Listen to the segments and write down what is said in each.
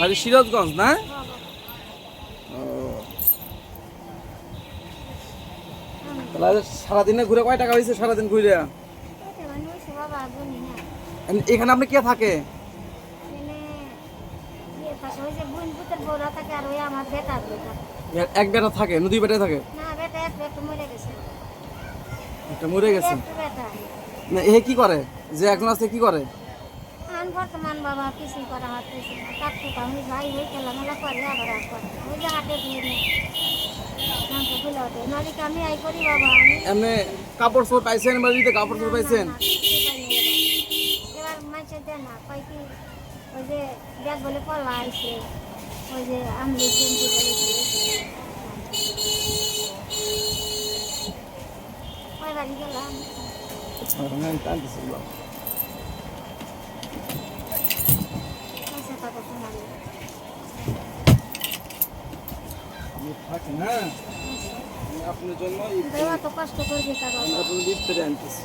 বাড়ি সিরাজগঞ্জ, না। তাহলে সারাদিনে ঘুরে কয় টাকা হয়েছে সারাদিন ঘুরে? এখানে আপনি কে থাকে? এক বেটা থাকে নদী বেটা থাকে? একটা মরে গেছে। না, এ কি করে? যে একজন আছে, কি করে? আন বর্তমান বাবা কিছুই করা না। তার থেকে আমি ভাই হয়ে গেলাম ওরা করে আবার আর করে ওই যে হাটে দিয়ে আমি আমি এমনি কাপড় চোপড় পাইছেন বাড়িতে কাপড় চোপড় পাইছেন? এবার। মাইসে দেয় না কয় কি ওই যে ব্যাগ বলে পলা আইছে ওই যে আমলি জেন্টি বলে ওই বাড়ি গেলাম পয়সা টাকা তোমার থাকেন হ্যাঁ আমি আপনার জন্য দেওয়া তো কষ্ট করবি তা বাবা আপনার ভিতরে আনতেছি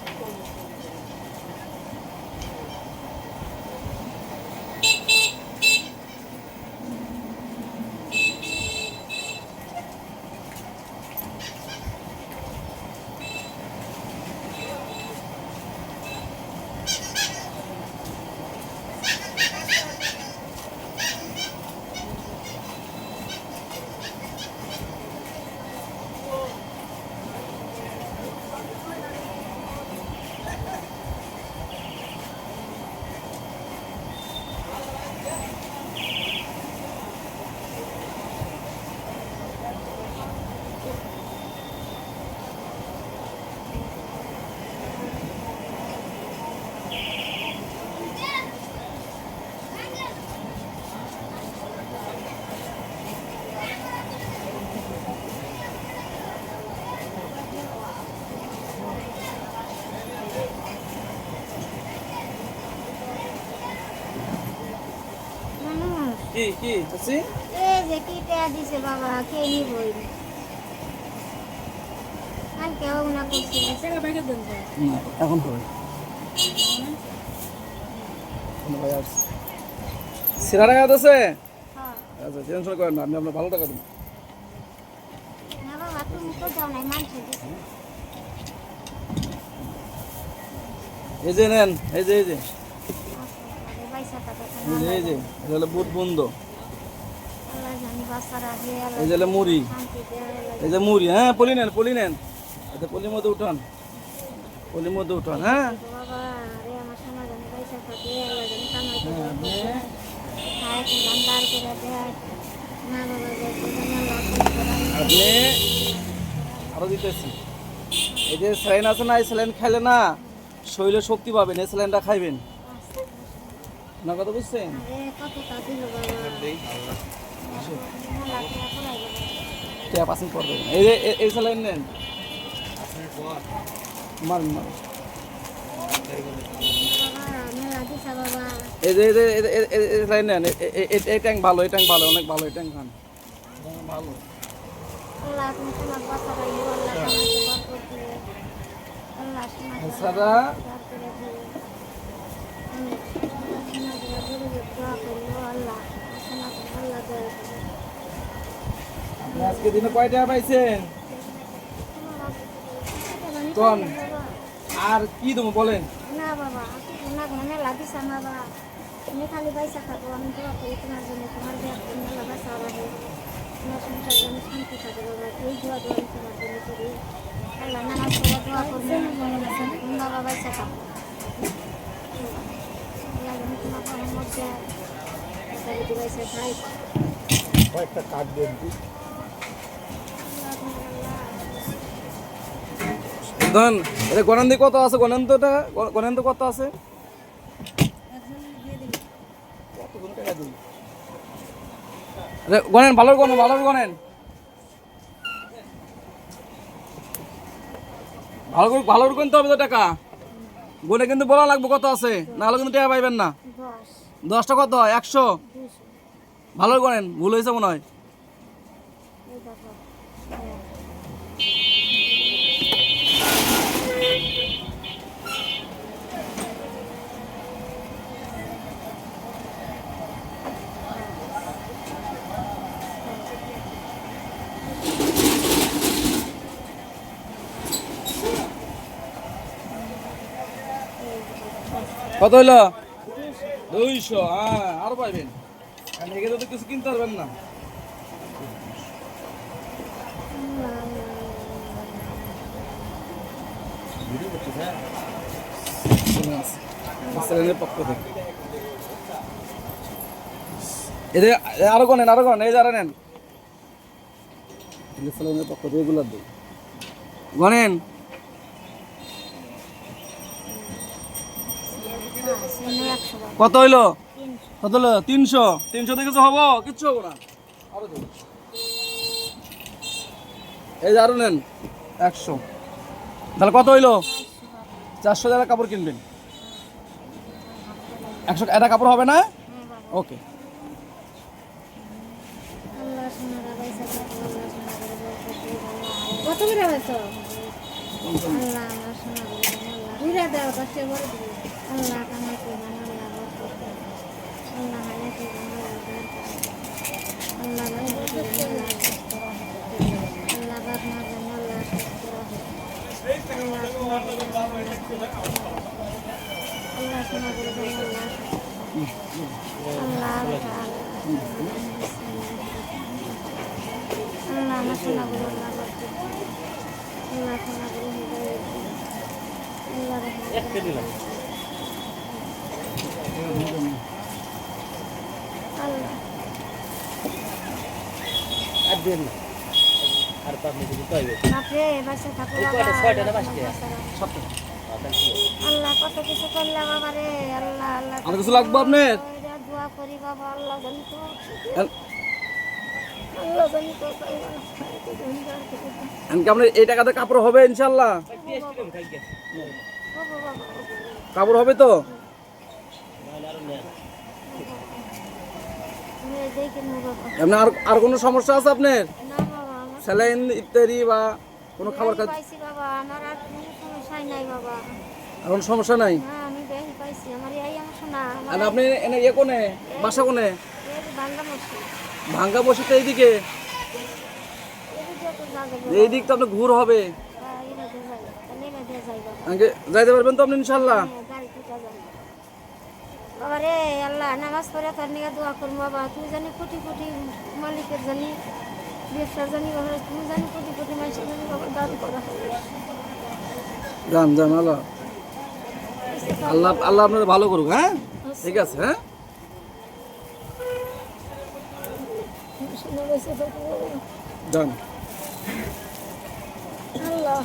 কি কি? এই যে কি টেয়া দিছে বাবা কে নিবই আর কেউ না করছে। এখন হবে। সিরা টাকা হ্যাঁ। আচ্ছা টেনশন করেন না আমি আপনার ভালো টাকা দেবো। না বাবা তুমি তো যাও নাই মানছে এই যে নেন এই যে এই যে। টাকা এই যে বুট বন্ধ। এই যে মুড়ি। এই যে মুড়ি হ্যাঁ আচ্ছা উঠান। উঠান হ্যাঁ। আপনি আরও দিতেছি। এই যে স্যালাইন আছে না, এই স্যালাইন খাইলে না শরীরে শক্তি পাবেন, এই স্যালাইনটা খাইবেন। না কথা বুঝছেন? আরে কতটা দিল বাবা আল্লাহ কে পড়াই বাবা ট্যাপ আসেন পর দেবেন এই যে, এই নেন দিছে বাবা এই নেন। এই ট্যাঙ্ক ভালো, এই ট্যাঙ্ক ভালো, অনেক ভালো ট্যাঙ্ক খান। আল্লাহ আজকে দিনে কয় টাকা পাইছেন? কোন? আর কি দেবো বলেন? না বাবা না বাবা। তুমি খালি পয়সা থাকো, আমি দোয়া করি তোমার জন্য তোমার ব্যাগ মেলা পয়সা রাখে তোমার সংসার যেন শান্তি থাকে বাবা, এই দোয়া দোয়া জন্য আল্লাহ নানা সবাই দোয়া করবে বাবা পয়সা থাকো আল্লাহ যেন তোমার কোনো মধ্যে পয়সা খাই কয়েকটা কার্ড দেন ধন এটা গণান্দি কত আছে? গণান্তটা গণান্ত কত আছে? গণেন, ভালো গণেন ভালো গণেন। ভালো করে ভালো করে হবে তো টাকা। গুনে কিন্তু বলা লাগবে কত আছে নাহলে কিন্তু টাকা পাইবেন না। দশটা কত? একশো? ভালো করেন ভুল হয়েছে মনে হয়। কত হইল? দুইশো হ্যাঁ আরও পাইবেন। এগুলো তো কিছু কিনতে পারবেন না। পক্ষ থেকে। এদের আরও গনেন আরও গনেন এই যারা নেন। পক্ষ থেকে এগুলো দিই। গনেন একশো বাবা কত হইল কত হলো তিনশো তিনশো থেকে কিছু হব কিচ্ছু হব না আরও এই যে আরও নেন একশো তাহলে কত হইল চারশো টাকা কাপড় কিনবেন একশো এটা কাপড় হবে না হ্যাঁ ওকে কত করে হয়েছো আল্লাহ আমার সোনা বলে আল্লাহ ঘুরে দাও দশটা বলে দিবি আল্লাহ কামাই করবেন আল্লাহ বরকত দেন। আল্লাহ হালে করবেন আল্লাহ দান করবেন। আল্লাহ ভাই করবেন আল্লাহ সুস্থ রাখেন। আল্লাহ বাপ মা যেন আল্লাহ সুস্থ রাখেন। আল্লাহ সোনা বলে আল্লাহ সুস্থ রাখেন। আল্লাহ সোনা বলে আল্লাহ আল্লাহ আল্লাহ আমার সোনা বলে আল্লাহ বরকত দেন। আল্লাহ সোনা বলে হৃদয়ে দিন। আল্লাহ রহমত করুন। আল্লাহ বাপরে বাসা থাকো বাবা আল্লাহ কত কিছু করলে বাবা রে আল্লাহ আল্লাহ। আর কিছু লাগবে আপনার? দোয়া করি বাবা আল্লাহ জানি তো। আল্লাহ জানি তো আল্লাহ খাইতে দেন, আর কিছু আপনার এই টাকাতে কাপড় হবে বাবা। কাপড় হবে তো? এমনি আর আর কোনো সমস্যা আছে আপনার? স্যালাইন ইত্যাদি বা কোনো খাবার খাচ্ছি বাবা আমার আর কোনো নাই বাবা। সমস্যা নাই? হ্যাঁ আমি বেশি পাইছি আমার এই আমার শোনা আর আপনি এনে ইয়ে কোনে? বাসা কোনে? ভাঙ্গা বসিতে এইদিকে? এই দিক তো আপনার ঘুর হবে। আগে যাইতে পারবেন তো আপনি ইনশাল্লাহ? হ্যাঁ, বাবা আল্লাহ নামাজ পড়ে তার নিয়ে দোয়া করব বাবা। তুই জানি কোটি কোটি মালিকের জানি ব্যবসার জানি তুমি জানি কোটি কোটি মানুষের জানি বাবা দান করা। যান যান আল্লাহ। আল্লাহ আল্লাহ আপনার ভালো করুক হ্যাঁ? ঠিক আছে হ্যাঁ? শুনে বেঁচে থাকো বাবা। যান আল্লাহ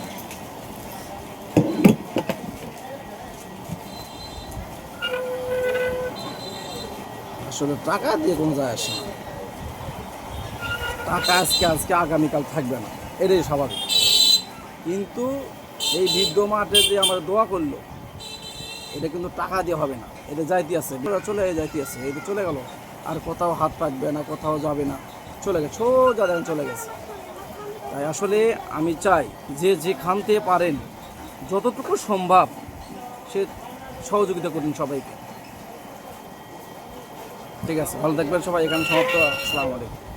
আসলে টাকা দিয়ে কোনো যায় আসে না। টাকা আজকে আজকে, আগামীকাল থাকবে না। এটাই স্বাভাবিক। কিন্তু এই বৃদ্ধ মাঠে যে আমার দোয়া করল, এটা কিন্তু টাকা দিয়ে হবে না। এটা যাইতে আছে। চলে যাইতে আছে। এটা চলে গেল। আর কোথাও হাত পাকবে না, কোথাও যাবে না। চলে গেছে। সোজা দেখেন চলে গেছে। তাই আসলে আমি চাই যে যেখান থেকে পারেন, যতটুকু সম্ভব সে সহযোগিতা করুন সবাইকে। ঠিক আছে ভালো থাকবেন সবাই এখানে সমাপ্ত আসসালামু আলাইকুম।